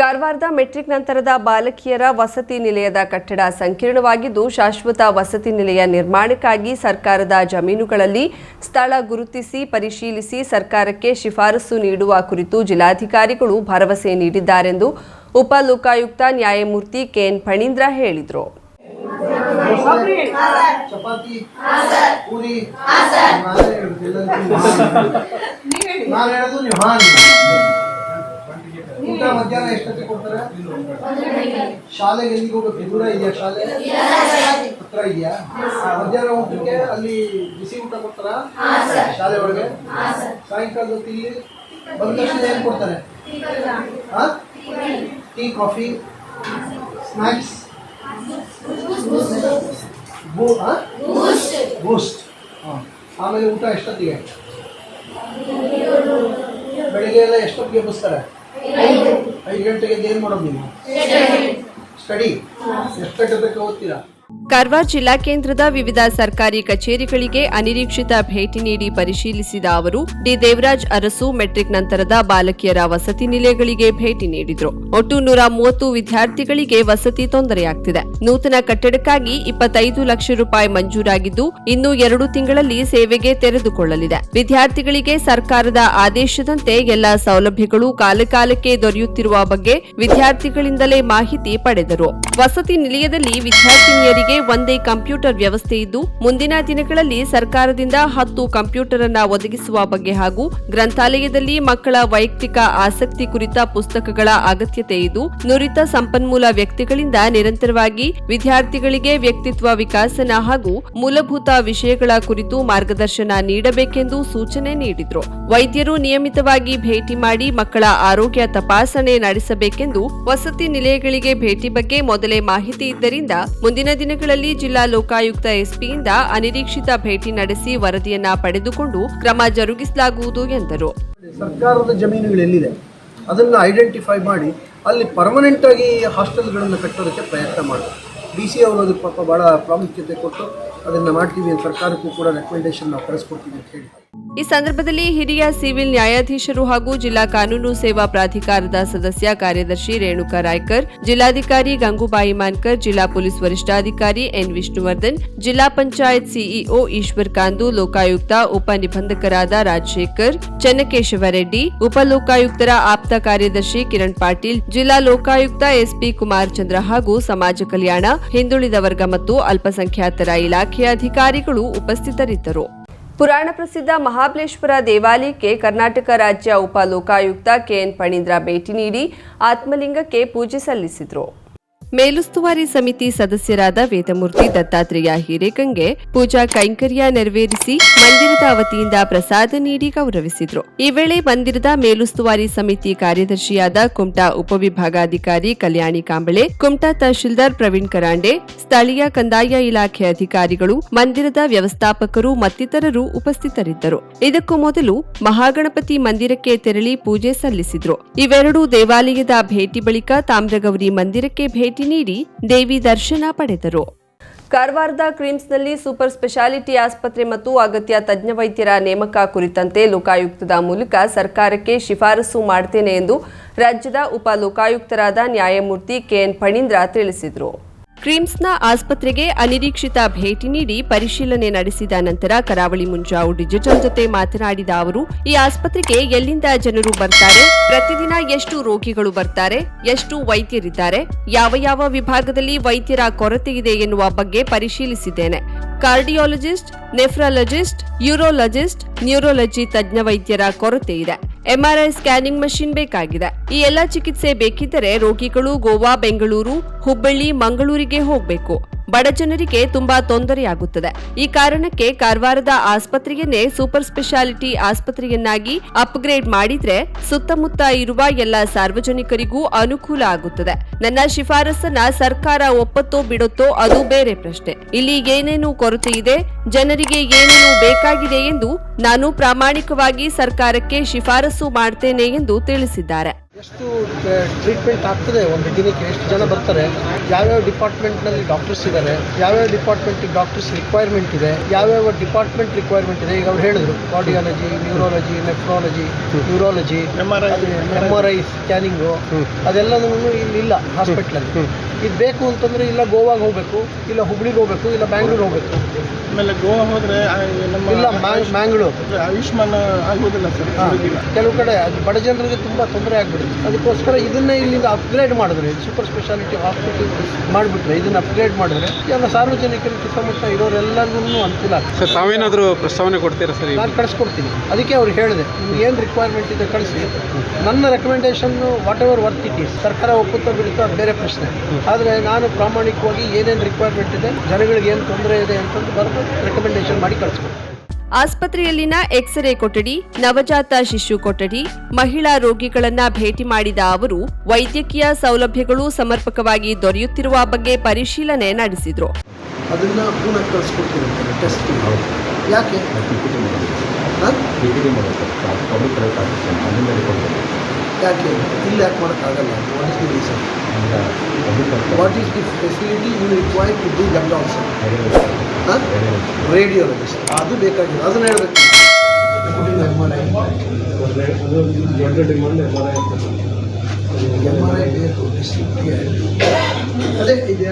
ಕಾರವಾರದ ಮೆಟ್ರಿಕ್ ನಂತರದ ಬಾಲಕಿಯರ ವಸತಿ ನಿಲಯದ ಕಟ್ಟಡ ಸಂಕೀರ್ಣವಾಗಿದ್ದು, ಶಾಶ್ವತ ವಸತಿ ನಿಲಯ ನಿರ್ಮಾಣಕ್ಕಾಗಿ ಸರ್ಕಾರದ ಜಮೀನುಗಳಲ್ಲಿ ಸ್ಥಳ ಗುರುತಿಸಿ, ಪರಿಶೀಲಿಸಿ ಸರ್ಕಾರಕ್ಕೆ ಶಿಫಾರಸು ನೀಡುವ ಕುರಿತು ಜಿಲ್ಲಾಧಿಕಾರಿಗಳು ಭರವಸೆ ನೀಡಿದ್ದಾರೆಂದು ಉಪ ಲೋಕಾಯುಕ್ತ ನ್ಯಾಯಮೂರ್ತಿ ಕೆಎನ್ ಫಣೀಂದ್ರ ಹೇಳಿದರು. ಊಟ ಮಧ್ಯಾಹ್ನ ಎಷ್ಟೊತ್ತಿಗೆ ಕೊಡ್ತಾರೆ? ಶಾಲೆಗೆ ಎಲ್ಲಿಗೆ ಹೋಗ್ಬೇಕು? ದೂರ ಇದೆಯಾ ಶಾಲೆ? ಹತ್ರ ಇದೆಯಾ? ಮಧ್ಯಾಹ್ನ ಊಟಕ್ಕೆ ಅಲ್ಲಿ ಬಿಸಿ ಊಟ ಕೊಡ್ತಾರ? ಶಾಲೆ ಒಳಗೆ? ಸಾಯಂಕಾಲದ ಹೊತ್ತು ಇಲ್ಲಿ ಬಂದ ತಕ್ಷಣ ಏನು ಕೊಡ್ತಾರೆ? Tea, coffee, snacks? ಬೂಸ್ಟ್. ಹಾಂ. ಆಮೇಲೆ ಊಟ ಎಷ್ಟೊತ್ತಿಗೆ? ಬೆಳಿಗ್ಗೆ ಎಲ್ಲ ಎಷ್ಟೊತ್ತಿಗೆ ಎಬ್ಬಿಸ್ತಾರೆ ಐದು ಗಂಟೆಗೆ ಏನು ಮಾಡೋದು ನೀವು? ಸ್ಟಡಿ ಎಷ್ಟು ಗಂಟೆ ತನಕ ಓದ್ತೀರಾ? ಕಾರವಾರ ಜಿಲ್ಲಾ ಕೇಂದ್ರದ ವಿವಿಧ ಸರ್ಕಾರಿ ಕಚೇರಿಗಳಿಗೆ ಅನಿರೀಕ್ಷಿತ ಭೇಟಿ ನೀಡಿ ಪರಿಶೀಲಿಸಿದ ಅವರು, ಡಿ. ದೇವರಾಜ್ ಅರಸು ಮೆಟ್ರಿಕ್ ನಂತರದ ಬಾಲಕಿಯರ ವಸತಿ ನಿಲಯಗಳಿಗೆ ಭೇಟಿ ನೀಡಿದರು. ಒಟ್ಟು ನೂರ ಮೂವತ್ತು ವಿದ್ಯಾರ್ಥಿಗಳಿಗೆ ವಸತಿ ತೊಂದರೆಯಾಗ್ತಿದೆ. ನೂತನ ಕಟ್ಟಡಕ್ಕಾಗಿ ಇಪ್ಪತ್ತೈದು ಲಕ್ಷ ರೂಪಾಯಿ ಮಂಜೂರಾಗಿದ್ದು, ಇನ್ನು ಎರಡು ತಿಂಗಳಲ್ಲಿ ಸೇವೆಗೆ ತೆರೆದುಕೊಳ್ಳಲಿದೆ. ವಿದ್ಯಾರ್ಥಿಗಳಿಗೆ ಸರ್ಕಾರದ ಆದೇಶದಂತೆ ಎಲ್ಲಾ ಸೌಲಭ್ಯಗಳು ಕಾಲಕಾಲಕ್ಕೆ ದೊರೆಯುತ್ತಿರುವ ಬಗ್ಗೆ ವಿದ್ಯಾರ್ಥಿಗಳಿಂದಲೇ ಮಾಹಿತಿ ಪಡೆದರು. ವಸತಿ ನಿಲಯದಲ್ಲಿ ವಿದ್ಯಾರ್ಥಿನಿಯರಿಗೆ ಒಂದೇ ಕಂಪ್ಯೂಟರ್ ವ್ಯವಸ್ಥೆ ಇದ್ದು, ಮುಂದಿನ ದಿನಗಳಲ್ಲಿ ಸರ್ಕಾರದಿಂದ ಹತ್ತು ಕಂಪ್ಯೂಟರ್ ಅನ್ನ ಒದಗಿಸುವ ಬಗ್ಗೆ ಹಾಗೂ ಗ್ರಂಥಾಲಯದಲ್ಲಿ ಮಕ್ಕಳ ವೈಯಕ್ತಿಕ ಆಸಕ್ತಿ ಕುರಿತ ಪುಸ್ತಕಗಳ ಅಗತ್ಯತೆ ಇದ್ದು, ನುರಿತ ಸಂಪನ್ಮೂಲ ವ್ಯಕ್ತಿಗಳಿಂದ ನಿರಂತರವಾಗಿ ವಿದ್ಯಾರ್ಥಿಗಳಿಗೆ ವ್ಯಕ್ತಿತ್ವ ವಿಕಾಸನ ಹಾಗೂ ಮೂಲಭೂತ ವಿಷಯಗಳ ಕುರಿತು ಮಾರ್ಗದರ್ಶನ ನೀಡಬೇಕೆಂದು ಸೂಚನೆ ನೀಡಿದರು. ವೈದ್ಯರು ನಿಯಮಿತವಾಗಿ ಭೇಟಿ ಮಾಡಿ ಮಕ್ಕಳ ಆರೋಗ್ಯ ತಪಾಸಣೆ ನಡೆಸಬೇಕೆಂದು ವಸತಿ ನಿಲಯಗಳಿಗೆ ಭೇಟಿ ಬಗ್ಗೆ ಮೊದಲೇ ಮಾಹಿತಿ ಇದ್ದರಿಂದ, ಮುಂದಿನ ದಿನಗಳಲ್ಲಿ ಜಿಲ್ಲಾ ಲೋಕಾಯುಕ್ತ ಎಸ್ಪಿಯಿಂದ ಅನಿರೀಕ್ಷಿತ ಭೇಟಿ ನಡೆಸಿ ವರದಿಯನ್ನ ಪಡೆದುಕೊಂಡು ಕ್ರಮ ಜರುಗಿಸಲಾಗುವುದು ಎಂದರು. ಸರ್ಕಾರದ ಜಮೀನುಗಳು ಎಲ್ಲಿದೆ? ಅದನ್ನು ಐಡೆಂಟಿಫೈ ಮಾಡಿ ಅಲ್ಲಿ ಪರ್ಮನೆಂಟ್ ಆಗಿ ಹಾಸ್ಟೆಲ್ಗಳನ್ನು ಕಟ್ಟೋದಕ್ಕೆ ಪ್ರಯತ್ನ ಮಾಡಿ. ಡಿ ಸಿ ಅವರು ಅದಕ್ಕೆ ಪಾಪ ಭಾಳ ಪ್ರಾಮುಖ್ಯತೆ ಕೊಟ್ಟು ಅದನ್ನು ಮಾಡ್ತೀವಿ ಸರ್ಕಾರಕ್ಕೂ ಕೂಡ ರೆಕಮೆಂಡೇಶನ್ ನಾವು ಕಳಿಸ್ಕೊಡ್ತೀವಿ ಅಂತ ಹೇಳಿ. ಈ ಸಂದರ್ಭದಲ್ಲಿ ಹಿರಿಯ ಸಿವಿಲ್ ನ್ಯಾಯಾಧೀಶರು ಹಾಗೂ ಜಿಲ್ಲಾ ಕಾನೂನು ಸೇವಾ ಪ್ರಾಧಿಕಾರದ ಸದಸ್ಯ ಕಾರ್ಯದರ್ಶಿ ರೇಣುಕಾ ರಾಯ್ಕರ್, ಜಿಲ್ಲಾಧಿಕಾರಿ ಗಂಗೂಬಾಯಿ ಮಾನ್ಕರ್, ಜಿಲ್ಲಾ ಪೊಲೀಸ್ ವರಿಷ್ಠಾಧಿಕಾರಿ ಎನ್ ವಿಷ್ಣುವರ್ಧನ್, ಜಿಲ್ಲಾ ಪಂಚಾಯತ್ ಸಿಇಒ ಈಶ್ವರ್ ಕಾಂದು, ಲೋಕಾಯುಕ್ತ ಉಪ ನಿಬಂಧಕರಾದ ರಾಜಶೇಖರ್, ಚೆನ್ನಕೇಶವ ರೆಡ್ಡಿ, ಉಪ ಲೋಕಾಯುಕ್ತರ ಆಪ್ತ ಕಾರ್ಯದರ್ಶಿ ಕಿರಣ್ ಪಾಟೀಲ್, ಜಿಲ್ಲಾ ಲೋಕಾಯುಕ್ತ ಎಸ್ಪಿ ಕುಮಾರ್ ಚಂದ್ರ ಹಾಗೂ ಸಮಾಜ ಕಲ್ಯಾಣ, ಹಿಂದುಳಿದ ವರ್ಗ ಮತ್ತು ಅಲ್ಪಸಂಖ್ಯಾತರ ಇಲಾಖೆಯ ಅಧಿಕಾರಿಗಳು ಉಪಸ್ಥಿತರಿದ್ದರು. ಪುರಾಣ ಪ್ರಸಿದ್ಧ ಮಹಾಬಲೇಶ್ವರ ದೇವಾಲಯಕ್ಕೆ ಕರ್ನಾಟಕ ರಾಜ್ಯ ಉಪ ಲೋಕಾಯುಕ್ತ ಕೆಎನ್ ಪಣೀಂದ್ರ ಭೇಟಿ ನೀಡಿ ಆತ್ಮಲಿಂಗಕ್ಕೆ ಪೂಜೆ ಸಲ್ಲಿಸಿದರು. ಮೇಲುಸ್ತುವಾರಿ ಸಮಿತಿ ಸದಸ್ಯರಾದ ವೇದಮೂರ್ತಿ ದತ್ತಾತ್ರೇಯ ಹಿರೇಕಂಗೆ ಪೂಜಾ ಕೈಂಕರ್ಯ ನೆರವೇರಿಸಿ ಮಂದಿರದ ವತಿಯಿಂದ ಪ್ರಸಾದ ನೀಡಿ ಗೌರವಿಸಿದ್ರು. ಈ ವೇಳೆ ಮಂದಿರದ ಮೇಲುಸ್ತುವಾರಿ ಸಮಿತಿ ಕಾರ್ಯದರ್ಶಿಯಾದ ಕುಮಟಾ ಉಪವಿಭಾಗಾಧಿಕಾರಿ ಕಲ್ಯಾಣಿ ಕಾಂಬಳೆ, ಕುಮಟಾ ತಹಶೀಲ್ದಾರ್ ಪ್ರವೀಣ್ ಕರಾಂಡೆ, ಸ್ಥಳೀಯ ಕಂದಾಯ ಇಲಾಖೆ ಅಧಿಕಾರಿಗಳು, ಮಂದಿರದ ವ್ಯವಸ್ಥಾಪಕರು ಮತ್ತಿತರರು ಉಪಸ್ಥಿತರಿದ್ದರು. ಇದಕ್ಕೂ ಮೊದಲು ಮಹಾಗಣಪತಿ ಮಂದಿರಕ್ಕೆ ತೆರಳಿ ಪೂಜೆ ಸಲ್ಲಿಸಿದ್ರು. ಇವೆರಡೂ ದೇವಾಲಯದ ಭೇಟಿ ಬಳಿಕ ತಾಮ್ರಗೌರಿ ಮಂದಿರಕ್ಕೆ ಭೇಟಿ ನೀಡಿ ದೇವಿ ದರ್ಶನ ಪಡೆದರು. ಕಾರವಾರದ ಕ್ರಿಮ್ಸ್ನಲ್ಲಿ ಸೂಪರ್ ಸ್ಪೆಷಾಲಿಟಿ ಆಸ್ಪತ್ರೆ ಮತ್ತು ಅಗತ್ಯ ತಜ್ಞ ವೈದ್ಯರ ನೇಮಕ ಕುರಿತಂತೆ ಲೋಕಾಯುಕ್ತದ ಮೂಲಕ ಸರ್ಕಾರಕ್ಕೆ ಶಿಫಾರಸು ಮಾಡ್ತೇನೆ ಎಂದು ರಾಜ್ಯದ ಉಪ ಲೋಕಾಯುಕ್ತರಾದ ನ್ಯಾಯಮೂರ್ತಿ ಕೆಎನ್ ಫಣೀಂದ್ರ ತಿಳಿಸಿದರು. ಕ್ರಿಮ್ಸ್ನ ಆಸ್ಪತ್ರೆಗೆ ಅನಿರೀಕ್ಷಿತ ಭೇಟಿ ನೀಡಿ ಪರಿಶೀಲನೆ ನಡೆಸಿದ ನಂತರ ಕರಾವಳಿ ಮುಂಜಾವು ಡಿಜಿಟಲ್ ಜೊತೆ ಮಾತನಾಡಿದ ಅವರು, ಈ ಆಸ್ಪತ್ರೆಗೆ ಎಲ್ಲಿಂದ ಜನರು ಬರ್ತಾರೆ, ಪ್ರತಿದಿನ ಎಷ್ಟು ರೋಗಿಗಳು ಬರ್ತಾರೆ, ಎಷ್ಟು ವೈದ್ಯರಿದ್ದಾರೆ, ಯಾವ ಯಾವ ವಿಭಾಗದಲ್ಲಿ ವೈದ್ಯರ ಕೊರತೆ ಇದೆ ಎನ್ನುವ ಬಗ್ಗೆ ಪರಿಶೀಲಿಸಿದ್ದೇನೆ. ಕಾರ್ಡಿಯಾಲಜಿಸ್ಟ್, ನೆಫ್ರಾಲಜಿಸ್ಟ್, ಯೂರೋಲಜಿಸ್ಟ್, ನ್ಯೂರೋಲಜಿ ತಜ್ಞ ವೈದ್ಯರ ಕೊರತೆ ಇದೆ. ಎಂಆರ್ಐ ಸ್ಕ್ಯಾನಿಂಗ್ ಮಷಿನ್ ಬೇಕಾಗಿದೆ. ಈ ಎಲ್ಲ ಚಿಕಿತ್ಸೆ ಬೇಕಿದ್ದರೆ ರೋಗಿಗಳು ಗೋವಾ, ಬೆಂಗಳೂರು, ಹುಬ್ಬಳ್ಳಿ, ಮಂಗಳೂರಿಗೆ ಹೋಗಬೇಕು. ಬಡ ಜನರಿಗೆ ತುಂಬಾ ತೊಂದರೆಯಾಗುತ್ತದೆ. ಈ ಕಾರಣಕ್ಕೆ ಕಾರವಾರದ ಆಸ್ಪತ್ರೆಯನ್ನೇ ಸೂಪರ್ ಸ್ಪೆಷಾಲಿಟಿ ಆಸ್ಪತ್ರೆಯನ್ನಾಗಿ ಅಪ್ಗ್ರೇಡ್ ಮಾಡಿದ್ರೆ ಸುತ್ತಮುತ್ತ ಇರುವ ಎಲ್ಲ ಸಾರ್ವಜನಿಕರಿಗೂ ಅನುಕೂಲ ಆಗುತ್ತದೆ. ನನ್ನ ಶಿಫಾರಸನ್ನ ಸರ್ಕಾರ ಒಪ್ಪತ್ತೋ ಬಿಡುತ್ತೋ ಅದು ಬೇರೆ ಪ್ರಶ್ನೆ. ಇಲ್ಲಿ ಏನೇನು ಕೊರತೆ ಇದೆ? ಜನರಿಗೆ ಏನೇನು ಬೇಕಾಗಿದೆ ಎಂದು ನಾನು ಪ್ರಾಮಾಣಿಕವಾಗಿ ಸರ್ಕಾರಕ್ಕೆ ಶಿಫಾರಸು ಮಾಡ್ತೇನೆ ಎಂದು ತಿಳಿಸಿದ್ದಾರೆ. ಎಷ್ಟು ಟ್ರೀಟ್ಮೆಂಟ್ ಆಗ್ತದೆ? ಒಂದು ದಿನಕ್ಕೆ ಎಷ್ಟು ಜನ ಬರ್ತಾರೆ? ಯಾವ್ಯಾವ ಡಿಪಾರ್ಟ್ಮೆಂಟ್ನಲ್ಲಿ ಡಾಕ್ಟರ್ಸ್ ಇದ್ದಾರೆ ಯಾವ್ಯಾವ ಡಿಪಾರ್ಟ್ಮೆಂಟಿಗೆ ಡಾಕ್ಟರ್ಸ್ ರಿಕ್ವೈರ್ಮೆಂಟ್ ಇದೆ? ಯಾವ್ಯಾವ ಡಿಪಾರ್ಟ್ಮೆಂಟ್ ರಿಕ್ವೈರ್ಮೆಂಟ್ ಇದೆ? ಈಗ ಅವ್ರು ಹೇಳಿದ್ರು cardiology neurology nephrology neurology M R I scanning ಅದೆಲ್ಲದೂ ಇಲ್ಲಿ ಇಲ್ಲ ಹಾಸ್ಪಿಟ್ಲಲ್ಲಿ ಇದು ಬೇಕು ಅಂತಂದರೆ ಇಲ್ಲ ಗೋವಾಗೆ ಹೋಗಬೇಕು ಇಲ್ಲ ಹುಬ್ಳಿಗೆ ಹೋಗಬೇಕು ಇಲ್ಲ ಬ್ಯಾಂಗ್ಳೂರ್ ಹೋಗಬೇಕು. ಆಮೇಲೆ ಗೋವಾ ಹೋದ್ರೆ ನಮ್ಮ ಇಲ್ಲ ಮ್ಯಾಂಗ್ ಮ್ಯಾಂಗ್ಳೂರು. ಆಯುಷ್ಮಾನ್ ಆಗುದಿಲ್ಲ ಸರ್. ಕೆಲವು ಕಡೆ ಅದು ಬಡ ಜನರಿಗೆ ತುಂಬ ತೊಂದರೆ ಆಗ್ಬಿಡುತ್ತೆ. ಅದಕ್ಕೋಸ್ಕರ ಇದನ್ನೇ ಇಲ್ಲಿಂದ ಅಪ್ಗ್ರೇಡ್ ಮಾಡಿದ್ರೆ ಸೂಪರ್ ಸ್ಪೆಷಾಲಿಟಿ ಹಾಸ್ಪಿಟಲ್ ಮಾಡಿಬಿಟ್ರೆ ಇದನ್ನ ಅಪ್ಗ್ರೇಡ್ ಮಾಡಿದ್ರೆ ಎಲ್ಲ ಸಾರ್ವಜನಿಕರು ಸುತ್ತಮುತ್ತ ಇರೋರೆಲ್ಲರಿಗೂ ಅನುಕೂಲ ಆಗ್ತದೆ ಸರ್ ತಾವೇನಾದರೂ ಪ್ರಸ್ತಾವನೆ ಕೊಡ್ತೀರಾ ಸರ್ ನಾನು ಕಳಿಸ್ಕೊಡ್ತೀನಿ. ಅದಕ್ಕೆ ಅವ್ರು ಹೇಳಿದೆ ನಿಮ್ಗೆ ಏನು ರಿಕ್ವೈರ್ಮೆಂಟ್ ಇದೆ ಕಳಿಸಿ. ನನ್ನ recommendation whatever worth it is ಸರ್ಕಾರ ಒಪ್ಪುತ್ತಾ ಬಿಡುತ್ತೋ ಅದು ಬೇರೆ ಪ್ರಶ್ನೆ. ಆದರೆ ನಾನು ಪ್ರಾಮಾಣಿಕವಾಗಿ ಏನೇನು ರಿಕ್ವೈರ್ಮೆಂಟ್ ಇದೆ ಜನಗಳಿಗೆ ಏನು ತೊಂದರೆ ಇದೆ ಅಂತಂದು ಬರೆದು ರೆಕಮೆಂಡೇಶನ್ ಮಾಡಿ ಕಳಿಸ್ಕೊಡ್ತೀನಿ ಆಸ್ಪತ್ರೆಯಲ್ಲಿನ ಎಕ್ಸ್ರೇ ಕೊಠಡಿ ನವಜಾತ ಶಿಶು ಕೊಠಡಿ ಮಹಿಳಾ ರೋಗಿಗಳನ್ನ ಭೇಟಿ ಮಾಡಿದ ಅವರು ವೈದ್ಯಕೀಯ ಸೌಲಭ್ಯಗಳು ಸಮರ್ಪಕವಾಗಿ ದೊರೆಯುತ್ತಿರುವ ಬಗ್ಗೆ ಪರಿಶೀಲನೆ ನಡೆಸಿದ್ರು. ಯಾಕೆ? ಇಲ್ಲಿ ಮಾಡೋಕ್ಕಾಗಲ್ಲ? What is the reason what is the facility you require to do that also ಹಾಂ ರೇಡಿಯೋಲಜಿಸ್ಟ್ ಅದು ಬೇಕಾಗಿಲ್ಲ. ಅದನ್ನ ಹೇಳಬೇಕು. M R I M R I ಬೇಕು ಡಿಸ್ಟ್ರಿಕ್ಟ್ಗೆ ಅದೇ ಇದೆ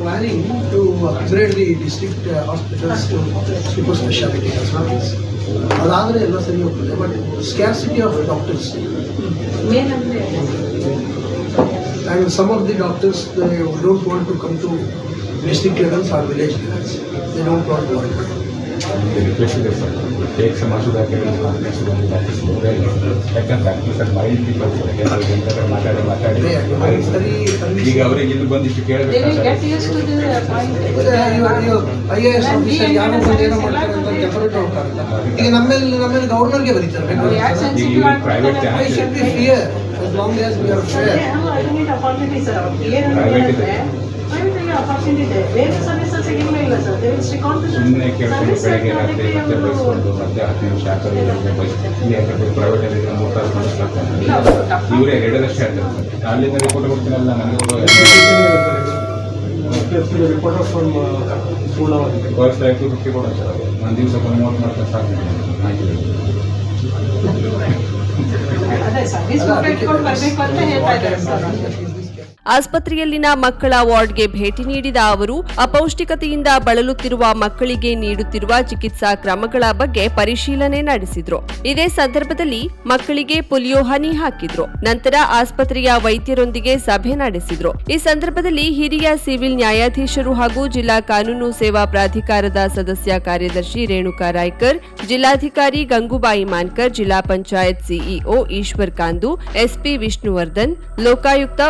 planning to upgrade the district hospitals to super speciality hospitals ಅದಾದರೆ ಎಲ್ಲ ಸರಿ ಹೋಗ್ತದೆ but scarcity of doctors and some of the doctors they don't want to come to district levels or village levels. They don't want to work. Request ಇದೆ sir take some ಅಸುದಾಕೆ confidence ಬಂದು doctors ಯಾಕಂದ್ರೆ sir mind people sir ಯಾಕಂದ್ರೆ ಜನರ ಮಾತಾಡಿ ಮಾತಾಡಿ ಅದೇ ಅದು ಸರಿ service- ಈಗ ಅವರಿಗೆ ಇಲ್ಲಿ ಬಂದಿಷ್ಟು They will ಕೇಳಬೇಕು get used to the point. ಮತ್ತೆ ಇವಾಗ ನೀವು ಐ ಎ ಎಸ್ ಆಫೀಸರ್ ಯಾರೋ ಬಂದು ಏನೋ ಮಾಡ್ತಾರೆ ಅಂತ ಡೆಫರೆಂಟ್ ಹೋಗ್ತಾರಲ್ಲ ಈಗ ನಮ್ಮೇಲೆ ನಮ್ಮೇಲೆ ಗವರ್ನರ್ಗೆ ಬರೀತಾರೆ We are sensitive on private the- I should be fear as long as we are fair. Unit opportunity, sir. Here and Private ಇದೆ. ಬೇರೆ ಸರ್ವಿಸಸ್ ಇಲ್ಲ sir. They will stick on to ಸುಮ್ಮನೆ ಕೇಳ್ಕೊಂಡು ಬೆಳಗ್ಗೆ ರಾತ್ರಿ ಮತ್ತೆ ಬಯಸ್ಕೊಂಡು ಮತ್ತೆ ಹತ್ತು ನಿಮಿಷ ಯಾಕಂದ್ರೆ ಅಲ್ಲಿ ಮೂರು ತಾಸು ಮಾಡಿಸ್ಲಾಗ್ತಾನೆ ಇವರೇ ಎರಡರಷ್ಟು ಅಲ್ಲಿಂದ ರಿಪೋರ್ಟ್ ಕೊಡ್ತೀನಲ್ಲ ನನಗೆ ಫಸ್ಟ್ ಟು ಫಿಫ್ಟಿ ಕೊಡೋದು ಸರ್ ಅವರು. ಒಂದು ದಿವಸಕ್ಕೆ ಒಂದು ಮೂವತ್ತು ಮಾಡ್ಕೊಂಡು ಸಾಕು. ಅದೇ ಸರ್ವಿಸ್ ಬರ್ಬೇಕು ಅಂತ ಹೇಳ್ತಾ ಇದ್ದಾರೆ ಸರ್. ಆಸ್ಪತ್ರೆಯಲ್ಲಿನ ಮಕ್ಕಳ ವಾರ್ಡ್ಗೆ ಭೇಟಿ ನೀಡಿದ ಅವರು, ಅಪೌಷ್ಟಿಕತೆಯಿಂದ ಬಳಲುತ್ತಿರುವ ಮಕ್ಕಳಿಗೆ ನೀಡುತ್ತಿರುವ ಚಿಕಿತ್ಸಾ ಕ್ರಮಗಳ ಬಗ್ಗೆ ಪರಿಶೀಲನೆ ನಡೆಸಿದ್ರು. ಇದೇ ಸಂದರ್ಭದಲ್ಲಿ ಮಕ್ಕಳಿಗೆ ಪೋಲಿಯೋ ಹನಿ ಹಾಕಿದ್ರು. ನಂತರ ಆಸ್ಪತ್ರೆಯ ವೈದ್ಯರೊಂದಿಗೆ ಸಭೆ ನಡೆಸಿದ್ರು. ಈ ಸಂದರ್ಭದಲ್ಲಿ ಹಿರಿಯ ಸಿವಿಲ್ ನ್ಯಾಯಾಧೀಶರು ಹಾಗೂ ಜಿಲ್ಲಾ ಕಾನೂನು ಸೇವಾ ಪ್ರಾಧಿಕಾರದ ಸದಸ್ಯ ಕಾರ್ಯದರ್ಶಿ ರೇಣುಕಾ ರಾಯ್ಕರ್, ಜಿಲ್ಲಾಧಿಕಾರಿ ಗಂಗೂಬಾಯಿ ಮಾನ್ಕರ್, ಜಿಲ್ಲಾ ಪಂಚಾಯತ್ ಸಿಇಒ ಈಶ್ವರ್ ಕಾಂದು, ಎಸ್ಪಿ ವಿಷ್ಣುವರ್ಧನ್, ಲೋಕಾಯುಕ್ತ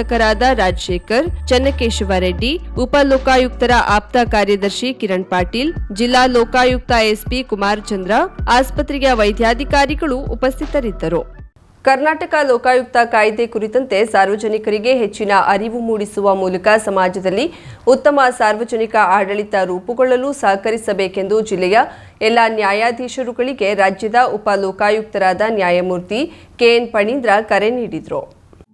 ಉಪನಿಬಂಧಕರಾದ ರಾಜಶೇಖರ್, ಚನ್ನಕೇಶವ ರೆಡ್ಡಿ ಉಪ ಲೋಕಾಯುಕ್ತರ ಆಪ್ತ ಕಾರ್ಯದರ್ಶಿ ಕಿರಣ್ ಪಾಟೀಲ್, ಜಿಲ್ಲಾ ಲೋಕಾಯುಕ್ತ ಎಸ್ಪಿ ಕುಮಾರ್ ಚಂದ್ರ ಆಸ್ಪತ್ರೆಯ ವೈದ್ಯಾಧಿಕಾರಿಗಳು ಉಪಸ್ಥಿತರಿದ್ದರು. ಕರ್ನಾಟಕ ಲೋಕಾಯುಕ್ತ ಕಾಯ್ದೆ ಕುರಿತಂತೆ ಸಾರ್ವಜನಿಕರಿಗೆ ಹೆಚ್ಚಿನ ಅರಿವು ಮೂಡಿಸುವ ಮೂಲಕ ಸಮಾಜದಲ್ಲಿ ಉತ್ತಮ ಸಾರ್ವಜನಿಕ ಆಡಳಿತ ರೂಪುಗೊಳ್ಳಲು ಸಹಕರಿಸಬೇಕೆಂದು ಜಿಲ್ಲೆಯ ಎಲ್ಲ ನ್ಯಾಯಾಧೀಶರುಗಳಿಗೆ ರಾಜ್ಯದ ಉಪ ಲೋಕಾಯುಕ್ತರಾದ ನ್ಯಾಯಮೂರ್ತಿ ಕೆಎನ್ ಪಣೀಂದ್ರ ಕರೆ ನೀಡಿದರು.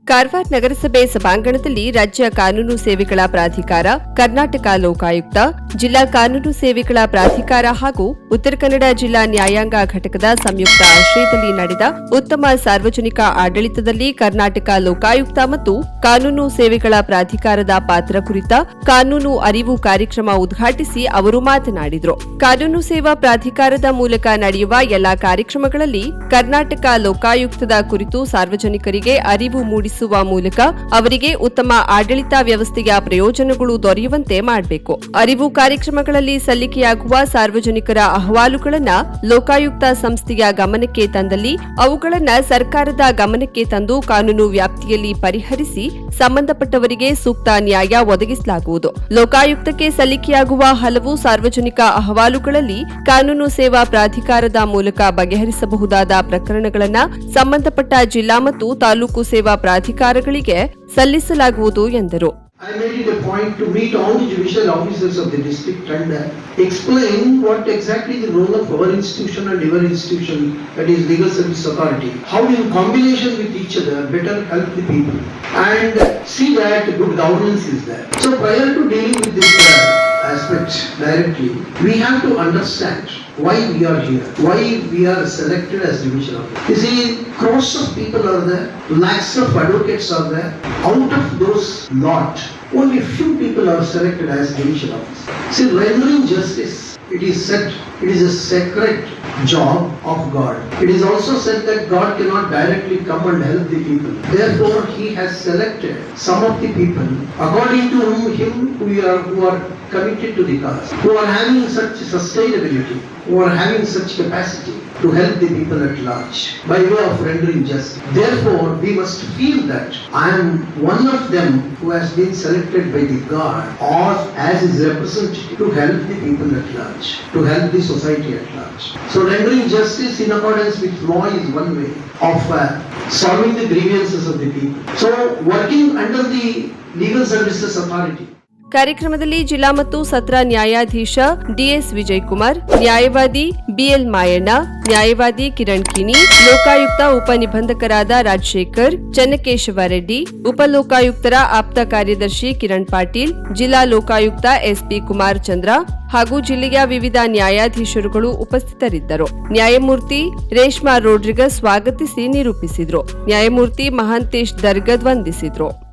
ಕಾರವಾರ ನಗರಸಭೆ ಸಭಾಂಗಣದಲ್ಲಿ ರಾಜ್ಯ ಕಾನೂನು ಸೇವೆಗಳ ಪ್ರಾಧಿಕಾರ, ಕರ್ನಾಟಕ ಲೋಕಾಯುಕ್ತ, ಜಿಲ್ಲಾ ಕಾನೂನು ಸೇವೆಗಳ ಪ್ರಾಧಿಕಾರ ಹಾಗೂ ಉತ್ತರ ಕನ್ನಡ ಜಿಲ್ಲಾ ನ್ಯಾಯಾಂಗ ಘಟಕದ ಸಂಯುಕ್ತ ಆಶ್ರಯದಲ್ಲಿ ನಡೆದ ಉತ್ತಮ ಸಾರ್ವಜನಿಕ ಆಡಳಿತದಲ್ಲಿ ಕರ್ನಾಟಕ ಲೋಕಾಯುಕ್ತ ಮತ್ತು ಕಾನೂನು ಸೇವೆಗಳ ಪ್ರಾಧಿಕಾರದ ಪಾತ್ರ ಕುರಿತ ಕಾನೂನು ಅರಿವು ಕಾರ್ಯಕ್ರಮ ಉದ್ಘಾಟಿಸಿ ಅವರು ಮಾತನಾಡಿದರು. ಕಾನೂನು ಸೇವಾ ಪ್ರಾಧಿಕಾರದ ಮೂಲಕ ನಡೆಯುವ ಎಲ್ಲಾ ಕಾರ್ಯಕ್ರಮಗಳಲ್ಲಿ ಕರ್ನಾಟಕ ಲೋಕಾಯುಕ್ತದ ಕುರಿತು ಸಾರ್ವಜನಿಕರಿಗೆ ಅರಿವು ಮೂಡಿಸುವ ಮೂಲಕ ಅವರಿಗೆ ಉತ್ತಮ ಆಡಳಿತ ವ್ಯವಸ್ಥೆಯ ಪ್ರಯೋಜನಗಳು ದೊರೆಯುವಂತೆ ಮಾಡಬೇಕು. ಅರಿವು ಕಾರ್ಯಕ್ರಮಗಳಲ್ಲಿ ಸಲ್ಲಿಕೆಯಾಗುವ ಸಾರ್ವಜನಿಕರ ಅಹವಾಲುಗಳನ್ನು ಲೋಕಾಯುಕ್ತ ಸಂಸ್ಥೆಯ ಗಮನಕ್ಕೆ ತಂದಲ್ಲಿ, ಅವುಗಳನ್ನು ಸರ್ಕಾರದ ಗಮನಕ್ಕೆ ತಂದು ಕಾನೂನು ವ್ಯಾಪ್ತಿಯಲ್ಲಿ ಪರಿಹರಿಸಿ ಸಂಬಂಧಪಟ್ಟವರಿಗೆ ಸೂಕ್ತ ನ್ಯಾಯ ಒದಗಿಸಲಾಗುವುದು. ಲೋಕಾಯುಕ್ತಕ್ಕೆ ಸಲ್ಲಿಕೆಯಾಗುವ ಹಲವು ಸಾರ್ವಜನಿಕ ಅಹವಾಲುಗಳಲ್ಲಿ ಕಾನೂನು ಸೇವಾ ಪ್ರಾಧಿಕಾರದ ಮೂಲಕ ಬಗೆಹರಿಸಬಹುದಾದ ಪ್ರಕರಣಗಳನ್ನು ಸಂಬಂಧಪಟ್ಟ ಜಿಲ್ಲಾ ಮತ್ತು ತಾಲೂಕು ಸೇವಾ ಪ್ರಾಧಿಕಾರಗಳಿಗೆ ಸಲ್ಲಿಸಲಾಗುವುದು ಎಂದರು I made it a point to meet all the judicial officers of the district and uh, explain what exactly the role of our institution and your institution, that is legal service authority, how in combination with each other better help the people and see that good governance is there. So prior to dealing with this uh, aspect directly, we have to understand why we are here, why we are selected as division officer. You see, crores of people are there, lakhs of advocates are there. Out of those lot, only few people are selected as division officer. See, rendering justice, it is said, it is a sacred job of God. It is also said that God cannot directly come and help the people. Therefore, He has selected some of the people according to whom Him who are, who are committed to the cause, who are having such sustainability, who are having such capacity to help the people at large by way of rendering justice. Therefore, we must feel that I am one of them who has been selected by the God or as his representative to help the people at large, to help the society at large. So rendering justice in accordance with law is one way of uh, solving the grievances of the people. So working under the legal services authority. ಕಾರ್ಯಕ್ರಮದಲ್ಲಿ ಜಿಲ್ಲಾ ಮತ್ತು ಸತ್ರ ನ್ಯಾಯಾಧೀಶ DS Vijay Kumar ನ್ಯಾಯವಾದಿ B L Mayanna, ನ್ಯಾಯವಾದಿ ಕಿರಣ್ ಕಿನಿ ಲೋಕಾಯುಕ್ತ ಉಪನಿಬಂಧಕರಾದ ರಾಜಶೇಖರ್, ಚನ್ನಕೇಶವ ರೆಡ್ಡಿ ಉಪಲೋಕಾಯುಕ್ತರ ಆಪ್ತ ಕಾರ್ಯದರ್ಶಿ ಕಿರಣ್ ಪಾಟೀಲ್, ಜಿಲ್ಲಾ ಲೋಕಾಯುಕ್ತ ಎಸ್ಪಿ ಕುಮಾರ್ ಚಂದ್ರ ಹಾಗೂ ಜಿಲ್ಲೆಯ ವಿವಿಧ ನ್ಯಾಯಾಧೀಶರುಗಳು ಉಪಸ್ಥಿತರಿದ್ದರು. ನ್ಯಾಯಮೂರ್ತಿ ರೇಷ್ಮಾ ರೋಡ್ರಿಗಸ್ ಸ್ವಾಗತಿಸಿ ನಿರೂಪಿಸಿದ್ರು. ನ್ಯಾಯಮೂರ್ತಿ ಮಹಾಂತೇಶ್ ದರ್ಗದ್ ವಂದಿಸಿದ್ರು.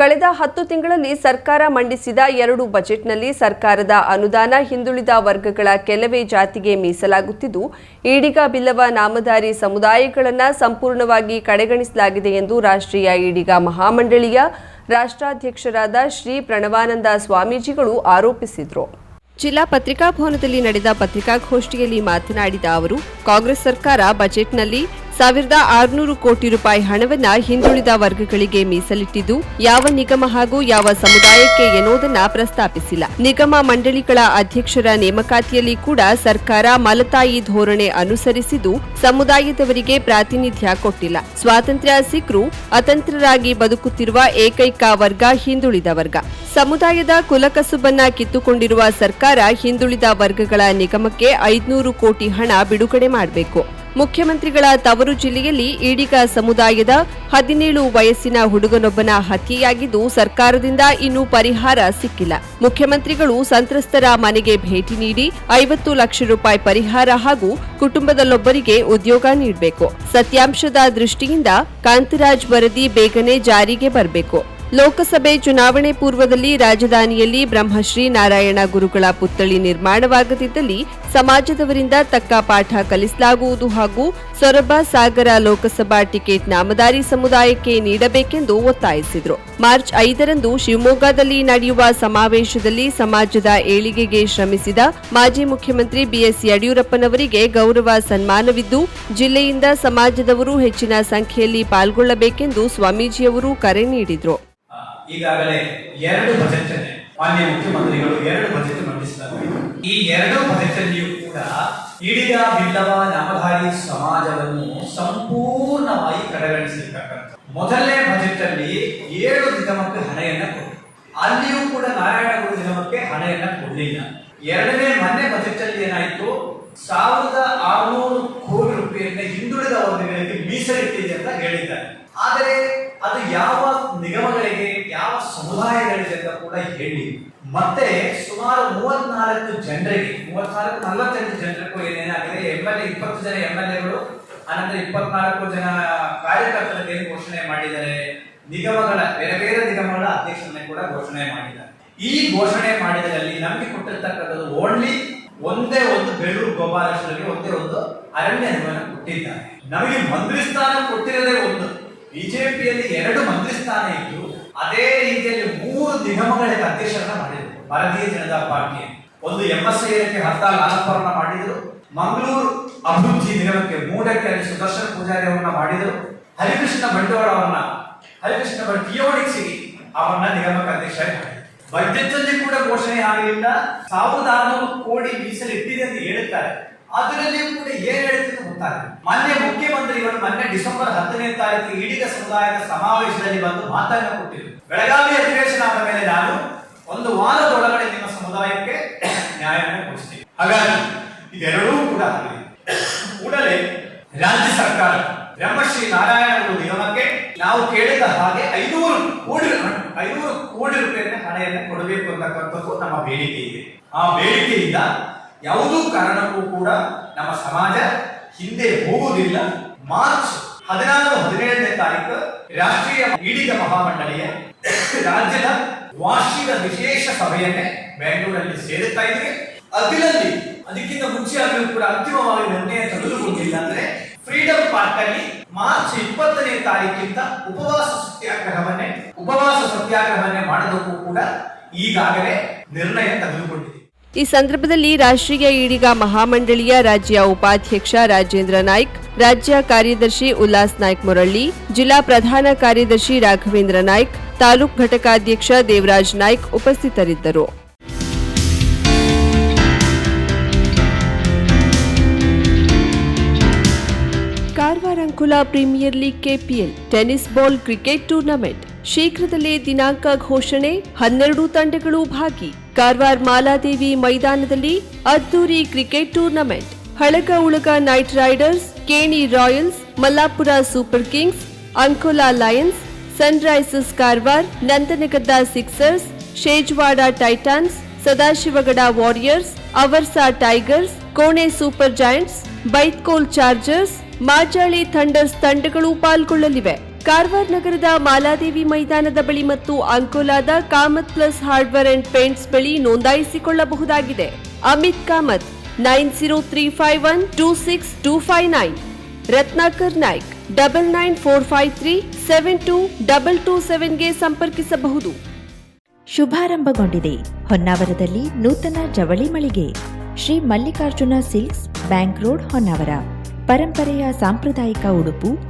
ಕಳೆದ ಹತ್ತು ತಿಂಗಳಲ್ಲಿ ಸರ್ಕಾರ ಮಂಡಿಸಿದ ಎರಡು ಬಜೆಟ್ನಲ್ಲಿ ಸರ್ಕಾರದ ಅನುದಾನ ಹಿಂದುಳಿದ ವರ್ಗಗಳ ಕೆಲವೇ ಜಾತಿಗೆ ಮೀಸಲಾಗುತ್ತಿದ್ದು, ಈಡಿಗ ಬಿಲ್ಲವ ನಾಮಧಾರಿ ಸಮುದಾಯಗಳನ್ನು ಸಂಪೂರ್ಣವಾಗಿ ಕಡೆಗಣಿಸಲಾಗಿದೆ ಎಂದು ರಾಷ್ಟ್ರೀಯ ಈಡಿಗ ಮಹಾಮಂಡಳಿಯ ರಾಷ್ಟ್ರಾಧ್ಯಕ್ಷರಾದ ಶ್ರೀ ಪ್ರಣವಾನಂದ ಸ್ವಾಮೀಜಿಗಳು ಆರೋಪಿಸಿದರು. ಜಿಲ್ಲಾ ಪತ್ರಿಕಾಭವನದಲ್ಲಿ ನಡೆದ ಪತ್ರಿಕಾಗೋಷ್ಠಿಯಲ್ಲಿ ಮಾತನಾಡಿದ ಅವರು, ಕಾಂಗ್ರೆಸ್ ಸರ್ಕಾರ ಬಜೆಟ್ನಲ್ಲಿ ಸಾವಿರದ ಆರುನೂರು ಕೋಟಿ ರೂಪಾಯಿ ಹಣವನ್ನ ಹಿಂದುಳಿದ ವರ್ಗಗಳಿಗೆ ಮೀಸಲಿಟ್ಟಿದ್ದು, ಯಾವ ನಿಗಮ ಹಾಗೂ ಯಾವ ಸಮುದಾಯಕ್ಕೆ ಎನ್ನುವುದನ್ನ ಪ್ರಸ್ತಾಪಿಸಿಲ್ಲ. ನಿಗಮ ಮಂಡಳಿಗಳ ಅಧ್ಯಕ್ಷರ ನೇಮಕಾತಿಯಲ್ಲಿ ಕೂಡ ಸರ್ಕಾರ ಮಲತಾಯಿ ಧೋರಣೆ ಅನುಸರಿಸಿದ್ದು, ಸಮುದಾಯದವರಿಗೆ ಪ್ರಾತಿನಿಧ್ಯ ಕೊಟ್ಟಿಲ್ಲ. ಸ್ವಾತಂತ್ರ್ಯ ಸಿಕ್ಕರೂ ಅತಂತ್ರರಾಗಿ ಬದುಕುತ್ತಿರುವ ಏಕೈಕ ವರ್ಗ ಹಿಂದುಳಿದ ವರ್ಗ. ಸಮುದಾಯದ ಕುಲಕಸುಬನ್ನ ಕಿತ್ತುಕೊಂಡಿರುವ ಸರ್ಕಾರ ಹಿಂದುಳಿದ ವರ್ಗಗಳ ನಿಗಮಕ್ಕೆ ಐದುನೂರು ಕೋಟಿ ಹಣ ಬಿಡುಗಡೆ ಮಾಡಬೇಕು. ಮುಖ್ಯಮಂತ್ರಿಗಳ ತವರು ಜಿಲ್ಲೆಯಲ್ಲಿ ಈಡಿಗ ಸಮುದಾಯದ ಹದಿನೇಳು ವಯಸ್ಸಿನ ಹುಡುಗನೊಬ್ಬನ ಹತ್ಯೆಯಾಗಿದ್ದು ಸರ್ಕಾರದಿಂದ ಇನ್ನೂ ಪರಿಹಾರ ಸಿಕ್ಕಿಲ್ಲ. ಮುಖ್ಯಮಂತ್ರಿಗಳು ಸಂತ್ರಸ್ತರ ಮನೆಗೆ ಭೇಟಿ ನೀಡಿ ಐವತ್ತು ಲಕ್ಷ ರೂಪಾಯಿ ಪರಿಹಾರ ಹಾಗೂ ಕುಟುಂಬದಲ್ಲೊಬ್ಬರಿಗೆ ಉದ್ಯೋಗ ನೀಡಬೇಕು. ಸತ್ಯಾಂಶದ ದೃಷ್ಟಿಯಿಂದ ಕಾಂತರಾಜ್ ವರದಿ ಬೇಗನೆ ಜಾರಿಗೆ ಬರಬೇಕು. ಲೋಕಸಭೆ ಚುನಾವಣೆ ಪೂರ್ವದಲ್ಲಿ ರಾಜಧಾನಿಯಲ್ಲಿ ಬ್ರಹ್ಮಶ್ರೀ ನಾರಾಯಣ ಗುರುಗಳ ಪುತ್ಥಳಿ ನಿರ್ಮಾಣವಾಗದಿದ್ದಲ್ಲಿ ಸಮಾಜದವರಿಂದ ತಕ್ಕ ಪಾಠ ಕಲಿಸಲಾಗುವುದು ಹಾಗೂ ಸೊರಬ ಸಾಗರ ಲೋಕಸಭಾ ಟಿಕೆಟ್ ನಾಮದಾರಿ ಸಮುದಾಯಕ್ಕೆ ನೀಡಬೇಕೆಂದು ಒತ್ತಾಯಿಸಿದರು. ಮಾರ್ಚ್ ಐದರಂದು ಶಿವಮೊಗ್ಗದಲ್ಲಿ ನಡೆಯುವ ಸಮಾವೇಶದಲ್ಲಿ ಸಮಾಜದ ಏಳಿಗೆಗೆ ಶ್ರಮಿಸಿದ ಮಾಜಿ ಮುಖ್ಯಮಂತ್ರಿ ಬಿಎಸ್ ಯಡಿಯೂರಪ್ಪನವರಿಗೆ ಗೌರವ ಸನ್ಮಾನವಿದ್ದು, ಜಿಲ್ಲೆಯಿಂದ ಸಮಾಜದವರು ಹೆಚ್ಚಿನ ಸಂಖ್ಯೆಯಲ್ಲಿ ಪಾಲ್ಗೊಳ್ಳಬೇಕೆಂದು ಸ್ವಾಮೀಜಿಯವರು ಕರೆ ನೀಡಿದರು. ಈಗಾಗಲೇ ಎರಡು ಬಜೆಟ್ ಮಾನ್ಯ ಮುಖ್ಯಮಂತ್ರಿಗಳು ಎರಡು ಬಜೆಟ್ ಮಂಡಿಸಿದ್ದಾರೆ. ಈ ಎರಡು ಬಜೆಟ್ ಅಲ್ಲಿಯೂ ಕೂಡ ಇಡಿಗ ಬಿಲ್ಲವ ನಾಮಧಾರಿ ಸಮಾಜವನ್ನು ಸಂಪೂರ್ಣವಾಗಿ ಕಡೆಗಣಿಸಿರ್ತಕ್ಕಂಥ ಮೊದಲನೇ ಬಜೆಟ್ ಅಲ್ಲಿ ಏಳು ನಿಗಮಕ್ಕೆ ಹಣೆಯನ್ನ ಕೊಟ್ಟರು. ಅಲ್ಲಿಯೂ ಕೂಡ ನಾರಾಯಣಗುರು ನಿಗಮಕ್ಕೆ ಹಣೆಯನ್ನ ಕೊಡಲಿಲ್ಲ. ಎರಡನೇ ಮೊನ್ನೆ ಬಜೆಟ್ ಅಲ್ಲಿ ಏನಾಯ್ತು? ಸಾವಿರದ ಆರುನೂರು ಕೋಟಿ ರೂಪಾಯಿಯನ್ನ ಹಿಂದುಳಿದ ವರ್ಗಗಳಿಗೆ ಮೀಸಲಿಟ್ಟಿದೆ ಅಂತ ಹೇಳಿದ್ದಾರೆ ಆದರೆ ಅದು ಯಾವ ನಿಗಮಗಳಿಗೆ ಯಾವ ಸಮುದಾಯಗಳಿಗೆ ಅಂತ ಕೂಡ ಹೇಳಿ ಮತ್ತೆ ಸುಮಾರು ಮೂವತ್ನಾಲ್ಕು ಜನರಿಗೆ, ಮೂವತ್ನಾಲ್ಕು ನಲವತ್ತೆಂಟು ಜನರಿಗೂ ಏನೇನಾಗಿದೆ? ಎಂ ಎಲ್ ಎ ಇಪ್ಪತ್ತು ಜನ ಎಂ ಎಲ್ ಎಗಳು ಆನಂತರ ಇಪ್ಪತ್ನಾಲ್ಕು ಜನ ಕಾರ್ಯಕರ್ತರಿಗೆ ಏನು ಘೋಷಣೆ ಮಾಡಿದ್ದಾರೆ? ನಿಗಮಗಳ, ಬೇರೆ ಬೇರೆ ನಿಗಮಗಳ ಅಧ್ಯಕ್ಷರನ್ನೇ ಕೂಡ ಘೋಷಣೆ ಮಾಡಿದ್ದಾರೆ. ಈ ಘೋಷಣೆ ಮಾಡಿದಲ್ಲಿ ನಮಗೆ ಕೊಟ್ಟಿರ್ತಕ್ಕಂಥದ್ದು ಓನ್ಲಿ ಒಂದೇ ಒಂದು ಬೆಳ್ಳೂರು ಗೋಪಾಲಕೃಷ್ಣರಿಗೆ ಒಂದೇ ಒಂದು ಅರಣ್ಯ ನಿಗಮನ ಕೊಟ್ಟಿದ್ದಾರೆ. ನಮಗೆ ಮಂತ್ರಿ ಸ್ಥಾನ ಕೊಟ್ಟಿರೋದೇ ಒಂದು. ಬಿಜೆಪಿಯಲ್ಲಿ ಎರಡು ಮಂತ್ರಿ ಸ್ಥಾನ ಇದ್ದು, ಅದೇ ರೀತಿಯಲ್ಲಿ ಮೂರು ನಿಗಮಗಳಿಗೆ ಅಧ್ಯಕ್ಷರನ್ನ ಮಾಡಿದ್ರು, ಭಾರತೀಯ ಜನತಾ ಪಾರ್ಟಿ ಒಂದು ಎಂ ಎಸ್ ಐಕ್ಕೆ ಹರ್ತಾಲ್ ಮಾಡಿದರು. ಮಂಗಳೂರು ಅಭಿವೃದ್ಧಿ ನಿಗಮಕ್ಕೆ ಮೂಡಕ್ಕೆ ಸುದರ್ಶನ ಪೂಜಾರಿ ಅವರನ್ನ ಮಾಡಿದರು. ಹರಿಕೃಷ್ಣ ಬಂಡವಾಳವನ್ನ ಹರಿಕೃಷ್ಣ ಬಟ್ ಟಿಯೋಡಿಕ್ಸಿಗೆ ಅವರನ್ನ ನಿಗಮಕ್ಕೆ ಅಧ್ಯಕ್ಷರಾಗಿ ಬಜೆಟ್ನಲ್ಲಿ ಕೂಡ ಘೋಷಣೆ ಆಗಲಿಲ್ಲ. ಸಾವಿರದ ಆರುನೂರು ಕೋಟಿ ಮೀಸಲು ಇಟ್ಟಿದೆ ಅಂತ ಹೇಳುತ್ತಾರೆ. ಅದರಲ್ಲಿ ಕೂಡ ಏನ್ ಹೇಳ್ತಿದ್ರು ಮೊನ್ನೆ ಮುಖ್ಯಮಂತ್ರಿಗಳು ಮೊನ್ನೆ ಡಿಸೆಂಬರ್ ಹತ್ತನೇ ತಾರೀಕು ಈಡಿಗ ಸಮುದಾಯದ ಸಮಾವೇಶದಲ್ಲಿ ಬಂದು ಮಾತನ್ನ ಕೊಟ್ಟಿದ್ರು. ಬೆಳಗಾವಿ ಅಧಿವೇಶನ ಆದ ಮೇಲೆ ನಾನು ಒಂದು ವಾರದೊಳಗಡೆ ನಿಮ್ಮ ಸಮುದಾಯಕ್ಕೆ ನ್ಯಾಯವನ್ನು ಕೊಡಿಸ್ತೀವಿ ಹಾಗಾಗಿ, ಇದೆರಡೂ ಕೂಡ ಆಗಲಿ. ಕೂಡಲೇ ರಾಜ್ಯ ಸರ್ಕಾರ ಬ್ರಹ್ಮಶ್ರೀ ನಾರಾಯಣ ನಿಗಮಕ್ಕೆ ನಾವು ಕೇಳಿದ ಹಾಗೆ ಐನೂರು ಕೋಟಿ ಐನೂರು ಕೋಟಿ ರೂಪಾಯಿಯ ಹಣವನ್ನು ಕೊಡಬೇಕು ಅಂತಕ್ಕಂಥದ್ದು ನಮ್ಮ ಬೇಡಿಕೆ ಇದೆ. ಆ ಬೇಡಿಕೆಯಿಂದ ಯಾವುದೂ ಕಾರಣಕ್ಕೂ ಕೂಡ ನಮ್ಮ ಸಮಾಜ ಹಿಂದೆ ಹೋಗುವುದಿಲ್ಲ. ಮಾರ್ಚ್ ಹದಿನಾರು, ಹದಿನೇಳನೇ ತಾರೀಕು ರಾಷ್ಟ್ರೀಯ ಈಡಿಗ ಮಹಾಮಂಡಳಿಯ ರಾಜ್ಯದ ವಾರ್ಷಿಕ ವಿಶೇಷ ಸಭೆಯನ್ನೇ ಬೆಂಗಳೂರಲ್ಲಿ ಸೇರುತ್ತಾ ಇದ್ರೆ ಅದರಲ್ಲಿ ಅದಕ್ಕಿಂತ ಮುಂಚೆಯಾಗಲೂ ಕೂಡ ಅಂತಿಮವಾಗಿ ನಿರ್ಣಯ ತೆಗೆದುಕೊಂಡಿಲ್ಲ ಅಂದ್ರೆ ಫ್ರೀಡಂ ಪಾರ್ಕ್ ಅಲ್ಲಿ ಮಾರ್ಚ್ ಇಪ್ಪತ್ತನೇ ತಾರೀಕಿಂದ ಉಪವಾಸ ಸತ್ಯಾಗ್ರಹವನ್ನೇ ಉಪವಾಸ ಸತ್ಯಾಗ್ರಹವನ್ನೇ ಮಾಡೋದಕ್ಕೂ ಕೂಡ ಈಗಾಗಲೇ ನಿರ್ಣಯ ತೆಗೆದುಕೊಂಡಿದೆ. ಈ ಸಂದರ್ಭದಲ್ಲಿ ರಾಷ್ಟ್ರೀಯ ಈಡಿಗ ಮಹಾಮಂಡಳಿಯ ರಾಜ್ಯ ಉಪಾಧ್ಯಕ್ಷ ರಾಜೇಂದ್ರ ನಾಯ್ಕ್, ರಾಜ್ಯ ಕಾರ್ಯದರ್ಶಿ ಉಲ್ಲಾಸ್ ನಾಯ್ಕ್ ಮುರಳ್ಳಿ, ಜಿಲ್ಲಾ ಪ್ರಧಾನ ಕಾರ್ಯದರ್ಶಿ ರಾಘವೇಂದ್ರ ನಾಯ್ಕ್ ತಾಲೂಕ್ ಘಟಕಾಧ್ಯಕ್ಷ ದೇವರಾಜ್ ನಾಯ್ಕ್ ಉಪಸ್ಥಿತರಿದ್ದರು. Karwar Ankola premier league KPL tennis ball cricket tournament. ಶೀಘ್ರದಲ್ಲೇ ದಿನಾಂಕ ಘೋಷಣೆ, ಹನ್ನೆರಡು ತಂಡಗಳು ಭಾಗಿ. ಕಾರವಾರ ಮಾಲಾದೇವಿ ಮೈದಾನದಲ್ಲಿ ಅದ್ದೂರಿ cricket tournament. Halaga Ulaga Knight Riders, Keni Royals, Mallapur Super Kings, Ankola Lions Sunrisers Karwar Nandanagadda Sixers Shejwad Titans Sadashivgad Warriors Avarsa Tigers Kone Super Giants Baithkol Chargers Majali Thunders ತಂಡಗಳು ಪಾಲ್ಗೊಳ್ಳಲಿವೆ. ಕಾರವಾರ ನಗರದ ಮಾಲಾದೇವಿ ಮೈದಾನದ ಬಳಿ ಮತ್ತು ಅಂಕೋಲಾದ Kamath plus hardware and paints ಬಳಿ ನೋಂದಾಯಿಸಿಕೊಳ್ಳಬಹುದಾಗಿದೆ. Amit Kamath nine zero three five one two six two five nine. Ratnakar Naik. Double nine four five three seven two double two ಸೆವೆನ್ಗೆ ಸಂಪರ್ಕಿಸಬಹುದು. ಶುಭಾರಂಭಗೊಂಡಿದೆ. ಹೊನ್ನಾವರದಲ್ಲಿ ನೂತನ ಜವಳಿ ಮಳಿಗೆ. Shri Mallikarjuna Silks Bank Road Honnavar. ಪರಂಪರೆಯ ಸಾಂಪ್ರದಾಯಿಕ ಉಡುಪು